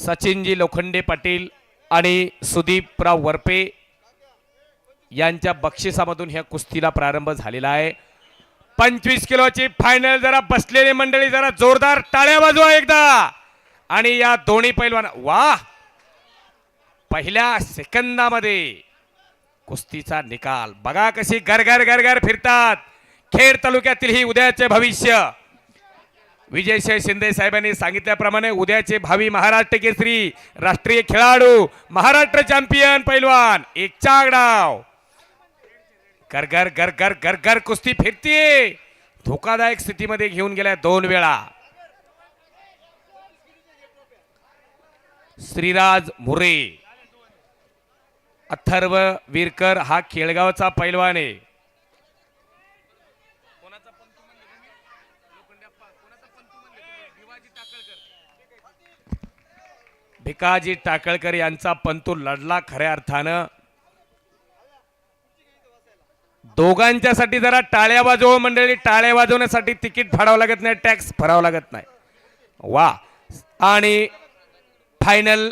सचिनजी लोखंडे पाटील आणि सुदीपराव वरपे यांच्या बक्षिसामधून ह्या कुस्तीला प्रारंभ झालेला आहे. पंचवीस किलोची फायनल जरा बसलेली मंडळी जरा जोरदार टाळ्या वाजवा एकदा. आणि या दोन्ही पैलवान वा पहिल्या सेकंदामध्ये कुस्तीचा निकाल. बघा कशी गरगर गरगर फिरतात. खेड तालुक्यातील ही उद्याचे भविष्य. विजयशय शिंदे साहेबांनी सांगितल्याप्रमाणे उद्याचे भावी महाराष्ट्र केसरी राष्ट्रीय खेळाडू महाराष्ट्र चॅम्पियन पैलवान एक डाव गरगर गरगर गरगर कुस्ती फिरतीये. धोकादायक स्थितीमध्ये घेऊन गेल्या दोन वेळा. श्रीराज मुरे. अथर्व विरकर हा खेळगावचा पैलवान आहे. भिकाजी टाकळकर यांचा पंतू लढला खऱ्या अर्थानं. दोघांच्यासाठी जरा टाळ्या वाजव मंडळी टाळ्या वाजवण्यासाठी तिकीट फाडावं लागत नाही टॅक्स भरावं लागत नाही. वा. आणि फायनल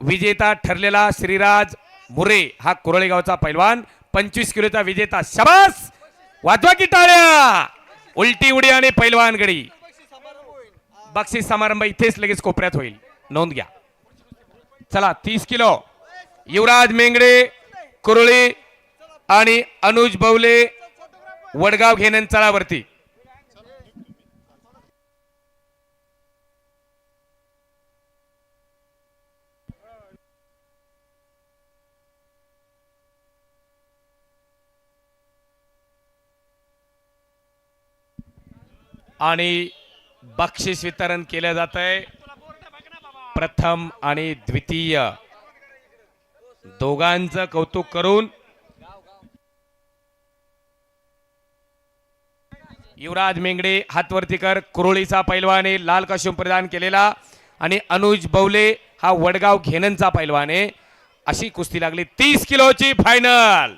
विजेता ठरलेला श्रीराज मुरे हा कुरळेगावचा पैलवान. पंचवीस किलोचा विजेता शबास! वाजवा की टाळ्या! उलटी उडी आणि पैलवान गडी. बक्षीस समारंभ इथेच लगेच कोपऱ्यात होईल. नोंद घ्या. चला तीस किलो. युवराज मेंगडे कुरळी आणि अनुज बवले वडगाव घेणं चळावरती. आणि बक्षीस वितरण केलं जात आहे प्रथम आणि द्वितीय. दोघांचं कौतुक करून युवराज मेंगडे हातवर्तीकर कुरोळीचा पैलवाने लाल कशुम प्रदान केलेला आणि अनुज बवले हा वडगाव घेननचा पैलवाने. अशी कुस्ती लागली. तीस किलोची फायनल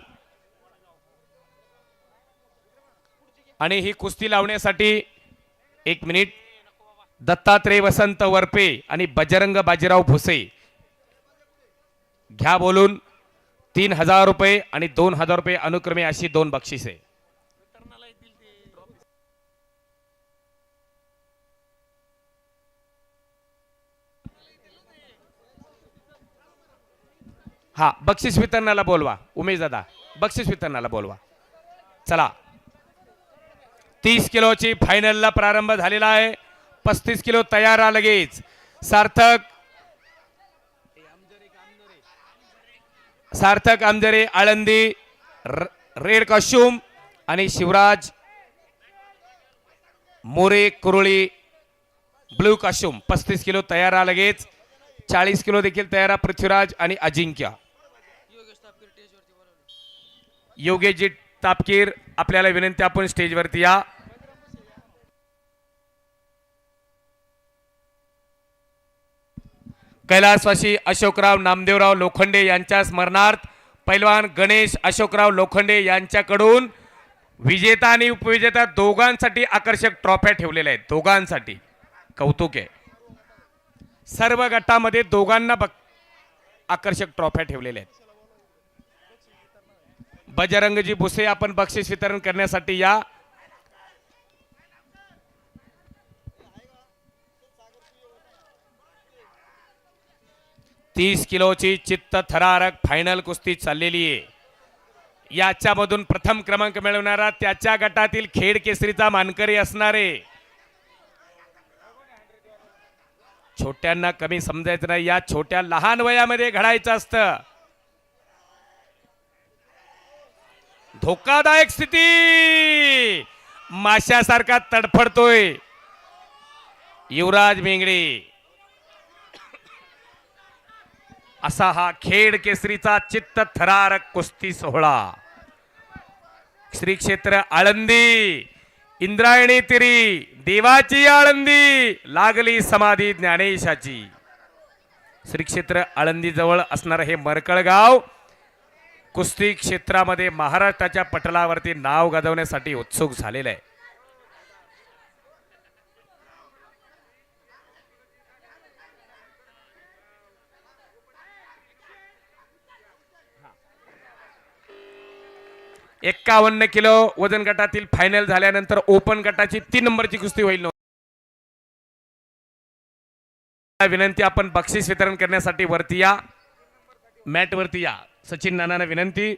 आणि ही कुस्ती लावण्यासाठी एक मिनिट दत्तात्रय वसंत वरपे आणि बजरंग बाजीराव भुसे. घ्या बोलून तीन हजार रुपये आणि दोन हजार रुपये अनुक्रमे अशी दोन बक्षिसे. हा बक्षीस वितरणाला बोलवा. उमेश दादा बक्षीस वितरणाला बोलवा. चला. तीस किलोची फायनलला प्रारंभ झालेला आहे. पस्तीस किलो तयार आहे लगेच. सार्थक. सार्थक आमजरे आळंदी रेड कॉस्ट्युम आणि शिवराज मोरे कुरळी ब्लू कॉस्ट्युम. पस्तीस किलो तयार आ लगेच. चाळीस किलो देखील तयार पृथ्वीराज आणि अजिंक्य. योगेशजी तापकीर आपल्याला विनंती आपण स्टेजवरती या. कैलासवासी अशोकराव नामदेवराव लोखंडे यांच्या स्मरणार्थ पैलवान गणेश अशोकराव लोखंडे यांच्याकडून विजेता आणि उपविजेता दोघांसाठी आकर्षक ट्रॉफ्या ठेवलेल्या आहेत. दोघांसाठी. कौतुक आहे. सर्व गटामध्ये दोघांना बघ आकर्षक ट्रॉफ्या ठेवलेल्या आहेत. बजरंगजी भुसे आपण बक्षीस वितरण करण्यासाठी या तीस किलोची चित्त थरारक फायनल कुस्ती चाललेली आहे. याच्यामधून प्रथम क्रमांक मिळवणारा त्याच्या गटातील खेड केसरीचा मानकरी असणारे छोट्यांना कमी समजायचं नाही या छोट्या लहान वयामध्ये घडायचं असतं. धोकादायक स्थिती! माशासारखा तडफडतोय. युवराज मेंगडे. असा हा खेड केसरीचा चित्त थरारक कुस्ती सोहळा. श्री क्षेत्र आळंदी इंद्रायणी तिरी देवाची आळंदी लागली समाधी ज्ञानेशाची. श्री क्षेत्र आळंदी जवळ असणारं हे मरकळ गाव कुस्ती क्षेत्रामध्ये महाराष्ट्राच्या पटलावरती नाव गाजवण्यासाठी उत्सुक झालेलं आहे. एक्कावन्न किलो वजन गटातील फायनल झाल्यानंतर ओपन गटाची तीन नंबरची कुस्ती होईल. विनंती आपण बक्षीस वितरण करण्यासाठी वरती या. मॅट वरती या. सचिन नानांना विनंती.